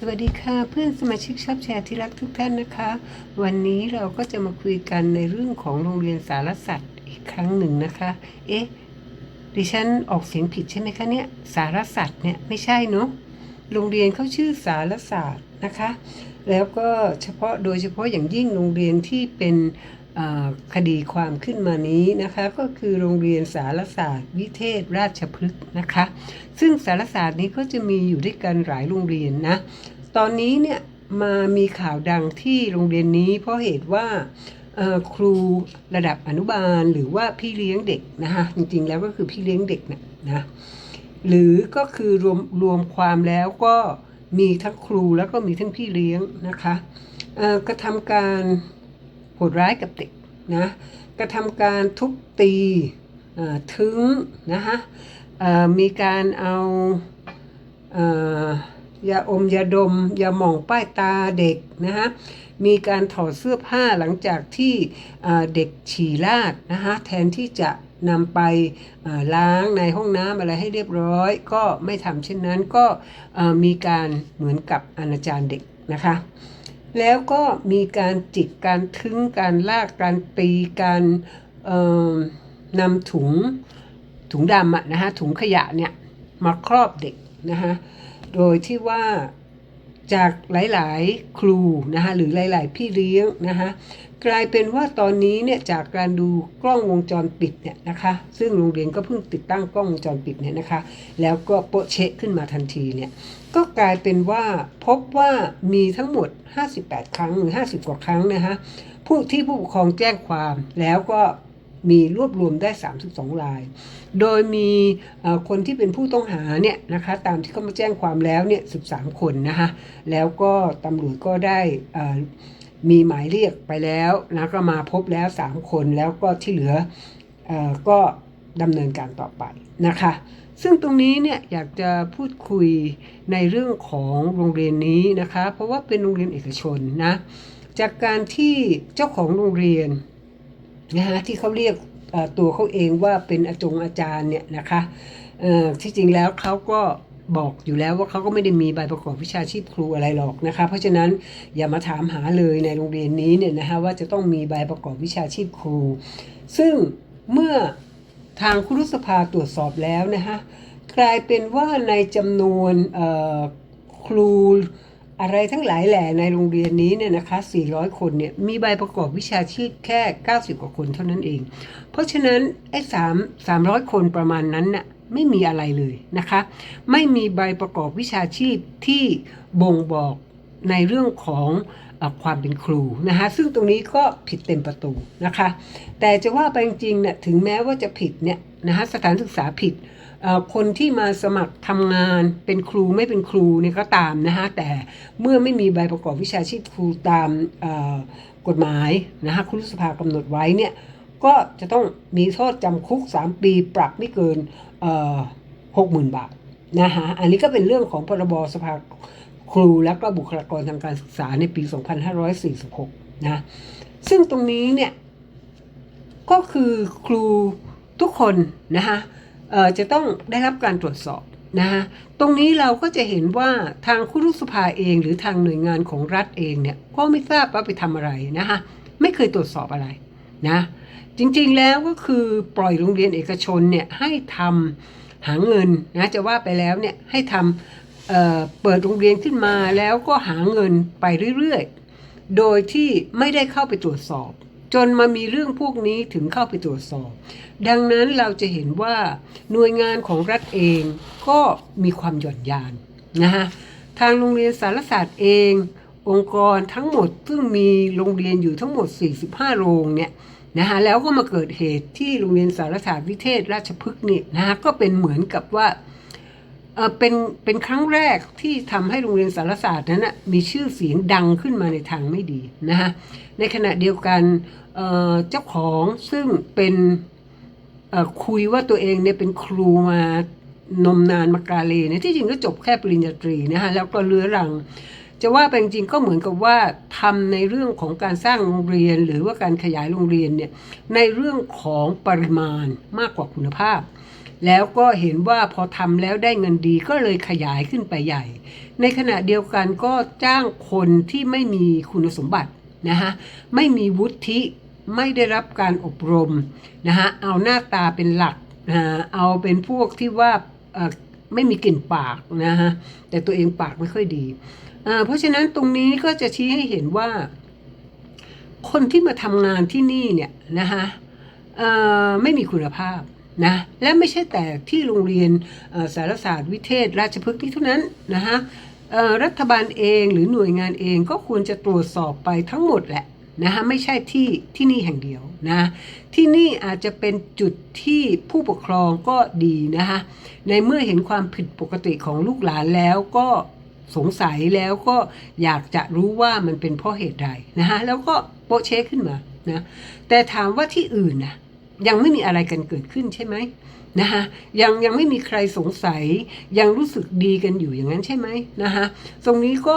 สวัสดีค่ะเพื่อนสมาชิกชอบแชร์ที่รักทุกท่านนะคะ วันนี้เราก็จะมาคุยกันในเรื่องของโรงเรียนสารศาสตร์อีกครั้งหนึ่งนะคะ เอ๊ะดิฉันออกเสียงผิดใช่ไหมคะเนี่ยสารศาสตร์เนี่ยไม่ใช่เนาะโรงเรียนเขาชื่อสารศาสตร์นะคะ แล้วก็เฉพาะโดยเฉพาะอย่างยิ่งโรงเรียนที่เป็น คดีความขึ้นมานี้นะคะ ก็คือโรงเรียนสารศาสตร์ วิเทศราชพฤกษ์นะคะ ซึ่งสารศาสตร์นี้ก็จะมีอยู่ด้วยกันหลายโรงเรียนนะ ตอนนี้เนี่ยมามีข่าวดังที่โรงเรียนนี้ เพราะเหตุว่าครูระดับอนุบาลหรือว่าพี่เลี้ยงเด็กนะคะจริงๆแล้วก็คือพี่เลี้ยงเด็กนะนะหรือก็คือรวมรวมความแล้วก็มีทั้งครูแล้วก็มีทั้งพี่เลี้ยงนะคะกระทำการ โหดร้ายกับเด็กนะกระทำการทุบตีถึงนะคะมีการเอาเอ่อยาอมยาดมยาหม่องป้ายตาเด็กนะฮะมีการถอดเสื้อผ้าหลังจากที่เด็กฉี่ราดนะคะแทนที่จะนำไปล้างในห้องน้ำอะไรให้เรียบร้อย ก็ไม่ทำเช่นนั้นก็มีการเหมือนกับอนาจารเด็กนะคะ แล้วก็มีการจิกการทึ้งการลากการตีการนำถุงถุงดำะนะฮะถุงขยะเนี่ยมาครอบเด็กนะฮะโดยที่ว่า จากหลาย ๆ ครูนะคะหรือหลาย ๆ พี่เลี้ยงนะคะกลายเป็นว่าตอนนี้เนี่ยจากการดูกล้องวงจรปิดเนี่ยนะคะซึ่งโรงเรียนก็เพิ่งติดตั้งกล้องวงจรปิดเนี่ยนะคะแล้วก็โปะเชะขึ้นมาทันทีเนี่ยก็กลายเป็นว่าพบว่ามีทั้งหมด 58 ครั้งหรือ 50 กว่าครั้งนะฮะผู้ที่ผู้ปกครองแจ้งความแล้วก็ มีรวบรวมได้ 32 ราย โดยมีคนที่เป็นผู้ต้องหาเนี่ยนะคะตามที่เขามาแจ้งความแล้วเนี่ย 13 คนนะคะแล้วก็ตำรวจก็ได้มีหมายเรียกไปแล้วนะก็มาพบแล้ว 3 คนแล้วก็ที่เหลืออก็ดำเนินการต่อไปนะคะซึ่งตรงนี้เนี่ยอยากจะพูดคุยในเรื่องของโรงเรียนนี้นะคะ เพราะว่าเป็นโรงเรียนเอกชนนะ จากการที่เจ้าของโรงเรียน นะฮะที่เขาเรียกตัวเขาเองว่าเป็นอาจงอาจารย์เนี่ยนะคะที่จริงแล้วเขาก็บอกอยู่แล้วว่าเขาก็ไม่ได้มีใบประกอบวิชาชีพครูอะไรหรอกนะคะ เพราะฉะนั้นอย่ามาถามหาเลยในโรงเรียนนี้เนี่ยนะคะว่าจะต้องมีใบประกอบวิชาชีพครู ซึ่งเมื่อทางครุสภาตรวจสอบแล้วนะคะกลายเป็นว่าในจำนวนครู อะไรทั้งหลายแหล่ในโรงเรียนนี้เนี่ยนะคะ 400 คนเนี่ย มีใบประกอบวิชาชีพแค่ 90 กว่าคนเท่านั้นเอง เพราะฉะนั้นไอ้สามสามร้อยคนประมาณนั้นน่ะไม่มีอะไรเลยนะคะ ไม่มีใบประกอบวิชาชีพที่บ่งบอกในเรื่องของความเป็นครูนะคะซึ่งตรงนี้ก็ผิดเต็มประตูนะคะ แต่จะว่าไปจริงๆเนี่ยถึงแม้ว่าจะผิดเนี่ยนะคะสถานศึกษาผิด คนที่มาสมัครทำงานเป็นครูไม่เป็นครูเนี่ยก็ตามนะคะแต่เมื่อไม่มีใบประกอบวิชาชีพครูตามกฎหมายนะคะครุสภากำหนดไว้เนี่ยก็จะต้องมีโทษจำคุก 3 ปีปรับไม่เกินหกหมื่นบาทนะคะอันนี้ก็เป็นเรื่องของพรบสภาครูและก็บุคลากรทางการศึกษาในปี 2546 นะ ซึ่งตรงนี้เนี่ยก็คือครูทุกคนนะคะ จะต้องได้รับการตรวจสอบนะคะตรงนี้เราก็จะเห็นว่าทางครุสภาเองหรือทางหน่วยงานของรัฐเองเนี่ยก็ไม่ทราบว่าไปทำอะไรนะคะไม่เคยตรวจสอบอะไรนะจริงๆแล้วก็คือปล่อยโรงเรียนเอกชนเนี่ยให้ทำหาเงินนะจะว่าไปแล้วเนี่ยให้ทำเเปิดโรงเรียนขึ้นมาแล้วก็หาเงินไปเรื่อยๆ โดยที่ไม่ได้เข้าไปตรวจสอบ จนมามีเรื่องพวกนี้ถึงเข้าไปตรวจสอบ ดังนั้นเราจะเห็นว่าหน่วยงานของรัฐเองก็มีความหย่อนยานนะฮะทางโรงเรียนสารศาสตร์เอง องค์กรทั้งหมดซึ่งมีโรงเรียนอยู่ทั้งหมด 45 โรงเนี่ยนะคะแล้วก็มาเกิดเหตุที่โรงเรียนสารศาสตร์วิเทศราชพฤกษ์นี่นะคะก็เป็นเหมือนกับว่า เออเป็นเป็นครั้งแรกที่ทำให้โรงเรียนสารศาสตร์นั้นนะมีชื่อเสียงดังขึ้นมาในทางไม่ดีนะคะในขณะเดียวกันเเจ้าของซึ่งเป็นเอ่อคุยว่าตัวเองเนี่ยเป็นครูมานมนานมากาเลเนี่ยที่จริงก็จบแค่ปริญญาตรีนะคะแล้วก็เลื้อรัง จะว่าไปจริงก็เหมือนกับว่าทำในเรื่องของการสร้างโรงเรียน หรือว่าการขยายโรงเรียนเนี่ยในเรื่องของปริมาณมากกว่าคุณภาพ แล้วก็เห็นว่าพอทำแล้วได้เงินดีก็เลยขยายขึ้นไปใหญ่ ในขณะเดียวกันก็จ้างคนที่ไม่มีคุณสมบัตินะคะไม่มีวุฒิไม่ได้รับการอบรมนะคะเอาหน้าตาเป็นหลักนะะเอาเป็นพวกที่ว่าไม่มีกลิ่นปากนะฮะแต่ตัวเองปากไม่ค่อยดี เพราะฉะนั้นตรงนี้ก็จะชี้ให้เห็นว่า คนที่มาทำงานที่นี่เนี่ยนะคะไม่มีคุณภาพ นะและไม่ใช่แต่ที่โรงเรียนสารศาสตร์วิเทศ ราชพฤกษ์นี้เท่านั้นนะคะรัฐบาลเองหรือหน่วยงานเองก็ควรจะตรวจสอบไปทั้งหมดแหละนะคะไม่ใช่ที่ที่นี่แห่งเดียวนะที่นี่อาจจะเป็นจุดที่ผู้ปกครองก็ดีนะคะในเมื่อเห็นความผิดปกติของลูกหลานแล้วก็สงสัยแล้วก็อยากจะรู้ว่ามันเป็นเพราะเหตุใดนะคะแล้วก็โปะเชขึ้นมานะแต่ถามว่าที่อื่นนะ ยังไม่มีอะไรกันเกิดขึ้นใช่ไหมนะคะยังยังไม่มีใครสงสัย ยังรู้สึกดีกันอยู่อย่างนั้นใช่ไหมนะคะตรงนี้ก็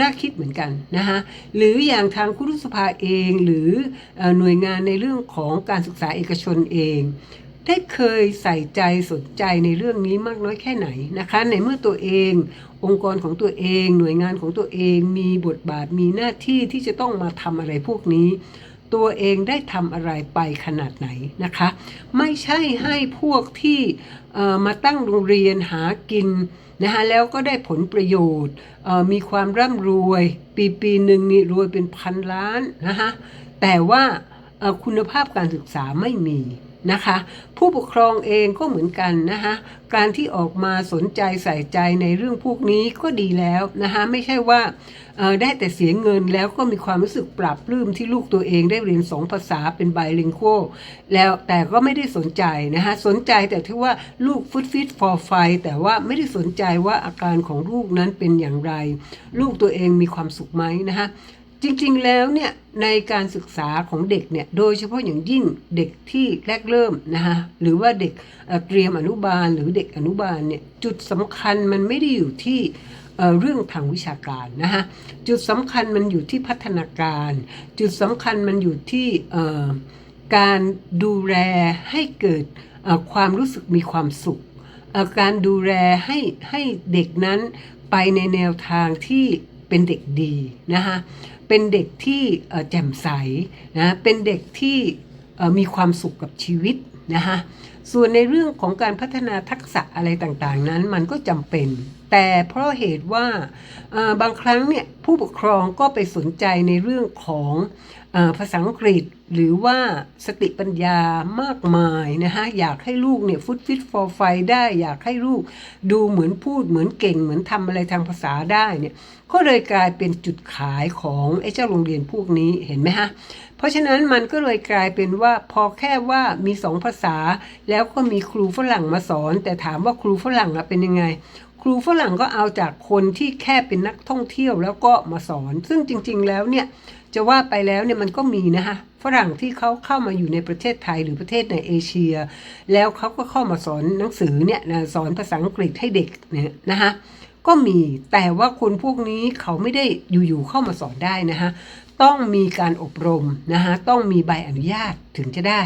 น่าคิดเหมือนกันนะคะหรืออย่างทางคุรุสภาเองหรือเอ่อหน่วยงานในเรื่องของการศึกษาเอกชนเอง ได้เคยใส่ใจสนใจในเรื่องนี้มากน้อยแค่ไหนนะคะในเมื่อตัวเอง องค์กรของตัวเอง หน่วยงานของตัวเอง มีบทบาทมีหน้าที่ที่จะต้องมาทำอะไรพวกนี้ ตัวเองได้ทำอะไรไปขนาดไหนนะคะ ไม่ใช่ให้พวกที่มาตั้งโรงเรียนหากินนะคะแล้วก็ได้ผลประโยชน์มีความร่ำรวย ปีปีหนึ่งนี่รวยเป็นพันล้านนะคะแต่ว่าคุณภาพการศึกษาไม่มี นะคะ ผู้ปกครองเองก็เหมือนกันนะคะการที่ออกมาสนใจใส่ใจในเรื่องพวกนี้ก็ดีแล้วนะคะไม่ใช่ว่าได้แต่เสียเงินแล้วก็มีความรู้สึกปรับปลื้มที่ลูกตัวเองได้เรียนสองภาษาเป็นไบลิงโกแล้วแต่ก็ไม่ได้สนใจนะคะสนใจแต่ที่ว่าลูกฟุตฟิตฟอร์ไฟแต่ว่าไม่ได้สนใจว่าอาการของลูกนั้นเป็นอย่างไร ลูกตัวเองมีความสุขไหมนะคะ จริงๆ แล้วเนี่ยในการศึกษาของเด็กเนี่ยโดยเฉพาะอย่างยิ่งเด็กที่แรกเริ่มนะคะหรือว่าเด็กเตรียมอนุบาลหรือเด็กอนุบาลเนี่ยจุดสำคัญมันไม่ได้อยู่ที่เรื่องทางวิชาการนะคะจุดสำคัญมันอยู่ที่พัฒนาการ จุดสำคัญมันอยู่ที่การดูแลให้เกิดความรู้สึกมีความสุข การดูแลให้ให้เด็กนั้นไปในแนวทางที่เป็นเด็กดีนะคะ เป็นเด็กที่แจ่มใสนะเป็นเด็กที่มีความสุขกับชีวิตนะคะส่วนในเรื่องของการพัฒนาทักษะอะไรต่างๆ นั้นมันก็จำเป็น แต่เพราะเหตุว่าบางครั้งเนี่ยผู้ปกครองก็ไปสนใจในเรื่องของ ภาษาอังกฤษหรือว่าสติปัญญามากมายนะคะอยากให้ลูกเนี่ยฟุตฟิตฟอร์ไฟได้ อยากให้ลูกดูเหมือนพูดเหมือนเก่ง เหมือนทำอะไรทางภาษาได้เนี่ยก็เลยกลายเป็นจุดขายของไอ้เจ้าโรงเรียนพวกนี้เห็นไหมฮะเพราะฉะนั้นมันก็เลยกลายเป็นว่าพอแค่ว่ามีสองภาษา แล้วก็มีครูฝรั่งมาสอน แต่ถามว่าครูฝรั่งเป็นยังไงครูฝรั่งก็เอาจากคนที่แค่เป็นนักท่องเที่ยวแล้วก็มาสอน ซึ่งจริง ๆ แล้วเนี่ย จะว่าไปแล้วเนี่ยมันก็มีนะคะฝรั่งที่เขาเข้ามาอยู่ในประเทศไทยหรือประเทศในเอเชีย แล้วเขาก็เข้ามาสอนหนังสือเนี่ยนะสอนภาษาอังกฤษให้เด็กเนี่ยนะคะก็มีแต่ว่าคนพวกนี้เขาไม่ได้อยู่ๆเข้ามาสอนได้นะคะ ต้องมีการอบรมนะคะต้องมีใบอนุญาตถึงจะได้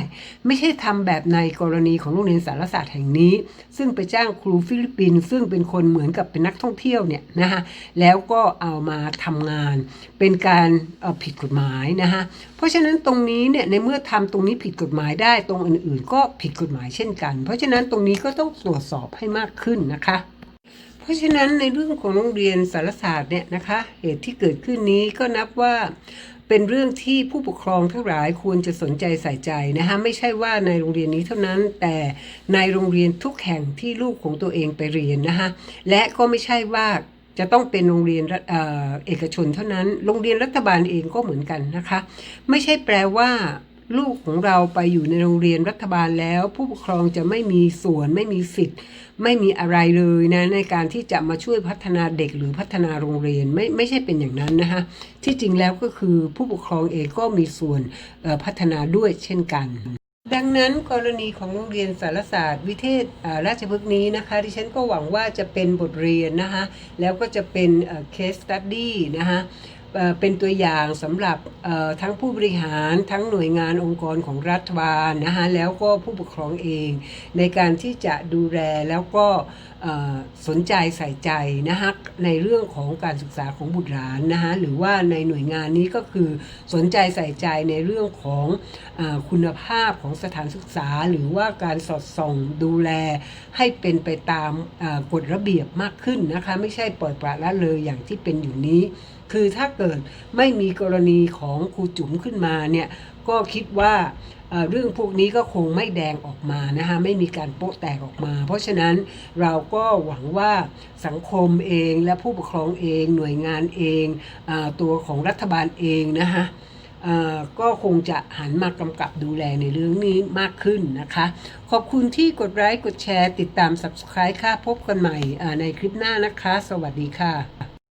ไม่ใช่ทำแบบในกรณีของโรงเรียนสารศาสตร์แห่งนี้ ซึ่งไปจ้างครูฟิลิปปินส์ซึ่งเป็นคนเหมือนกับเป็นนักท่องเที่ยวเนี่ยนะคะแล้วก็เอามาทำงาน เป็นการผิดกฎหมายนะคะเพราะฉะนั้นตรงนี้เนี่ยในเมื่อทำตรงนี้ผิดกฎหมายได้ตรงอื่นๆ ก็ผิดกฎหมายเช่นกัน เพราะฉะนั้นตรงนี้ก็ต้องตรวจสอบให้มากขึ้นนะคะ ราะฉะนั้นในเรื่องของโรงเรียนสารศาสตร์เนี่ยนะคะเหตุที่เกิดขึ้นนี้ก็นับว่าเป็นเรื่องที่ผู้ปกครองทั้งหลายควรจะสนใจใส่ใจนะคะไม่ใช่ว่าในโรงเรียนนี้เท่านั้นแต่ในโรงเรียนทุกแห่งที่ลูกของตัวเองไปเรียนนะคะและก็ไม่ใช่ว่าจะต้องเป็นโรงเรียนเอเอกชนเท่านั้น โรงเรียนรัฐบาลเองก็เหมือนกันนะคะ ไม่ใช่แปลว่า ลูกของเราไปอยู่ในโรงเรียนรัฐบาลแล้ว ผู้ปกครองจะไม่มีส่วนไม่มีสิทธิ์ ไม่มีอะไรเลยนะในการที่จะมาช่วยพัฒนาเด็กหรือพัฒนาโรงเรียนไม่ไม่ใช่เป็นอย่างนั้นนะคะที่จริงแล้วก็คือผู้ปกครองเองก็มีส่วนพัฒนาด้วยเช่นกันดังนั้นกรณีของโรงเรียนสารศาสตร์วิเทศอ่าราชพฤกษ์นี้นะคะดิฉันก็หวังว่าจะเป็นบทเรียนนะคะแล้วก็จะเป็นเคสตัดดี้นะคะ เป็นตัวอย่างสำหรับทั้งผู้บริหารทั้งหน่วยงานองค์กรของรัฐบาลนะคะแล้วก็ผู้ปกครองเอง ในการที่จะดูแลแล้วก็สนใจใส่ใจนะคะในเรื่องของการศึกษาของบุตรหลานนะคะหรือว่าในหน่วยงานนี้ก็คือสนใจใส่ใจในเรื่องของอคุณภาพของสถานศึกษา หรือว่าการสอดส่องดูแลให้เป็นไปตามกฎระเบียบมากขึ้นนะคะไม่ใช่ปล่อยปละละเลยอย่างที่เป็นอยู่นี้ คือถ้าเกิดไม่มีกรณีของครูจุ๋มขึ้นมาเนี่ย ก็คิดว่าเรื่องพวกนี้ก็คงไม่แดงออกมานะคะไม่มีการโป๊ะแตกออกมา เพราะฉะนั้นเราก็หวังว่าสังคมเองและผู้ปกครองเองหน่วยงานเองอตัวของรัฐบาลเองนะคะก็คงจะหันมากำกับดูแลในเรื่องนี้มากขึ้นนะคะ ขอบคุณที่กดไลค์กดแชร์ ติดตาม Subscribe ค่ะพบกันใหม่ในคลิปหน้านะคะ สวัสดีค่ะ